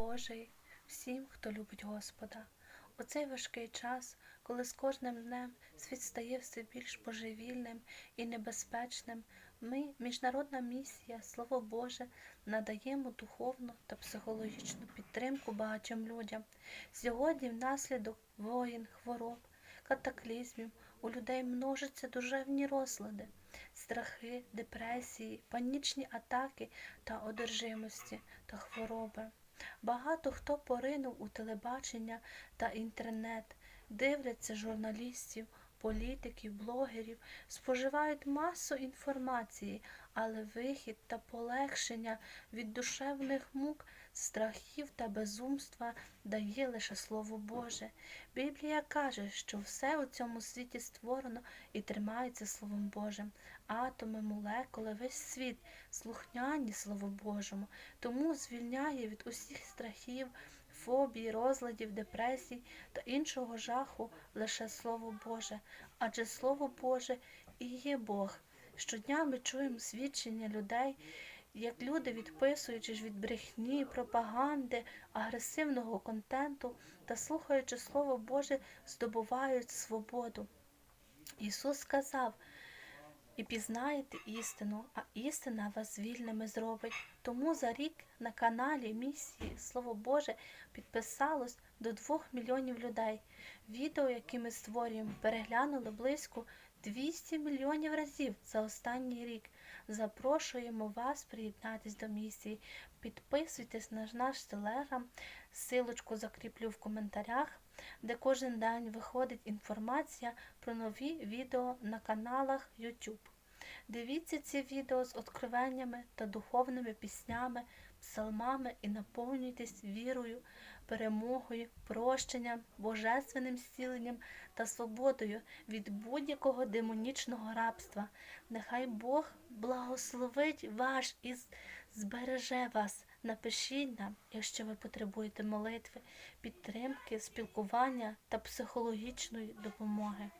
Божий всім, хто любить Господа. У цей важкий час, коли з кожним днем світ стає все більш божевільним і небезпечним, ми, міжнародна місія, Слово Боже, надаємо духовну та психологічну підтримку багатьом людям. Сьогодні, внаслідок воїн, хвороб, катаклізмів, у людей множаться душевні розлади, страхи, депресії, панічні атаки та одержимості та хвороби. Багато хто поринув у телебачення та інтернет, дивляться журналістів, політиків, блогерів, споживають масу інформації, але вихід та полегшення від душевних мук, страхів та безумства дає лише Слово Боже. Біблія каже, що все у цьому світі створено і тримається Словом Божим. Атоми, молекули, весь світ слухняні Слову Божому, тому звільняє від усіх страхів, фобій, розладів, депресій та іншого жаху лише Слово Боже, адже Слово Боже і є Бог. Щодня ми чуємо свідчення людей, як люди, відписуючись від брехні, пропаганди, агресивного контенту та слухаючи Слово Боже, здобувають свободу. Ісус сказав, і пізнаєте істину, а істина вас вільними зробить. Тому за рік на каналі місії Слово Боже підписалось до 2 мільйонів людей. Відео, які ми створюємо, переглянули близько 200 мільйонів разів за останній рік. Запрошуємо вас приєднатись до місії. Підписуйтесь на наш телеграм, силочку закріплю в коментарях, де кожен день виходить інформація про нові відео на каналах YouTube. Дивіться ці відео з откровеннями та духовними піснями, псалмами і наповнюйтесь вірою, перемогою, прощенням, божественним зціленням та свободою від будь-якого демонічного рабства. Нехай Бог благословить ваш і збереже вас. Напишіть нам, якщо ви потребуєте молитви, підтримки, спілкування та психологічної допомоги.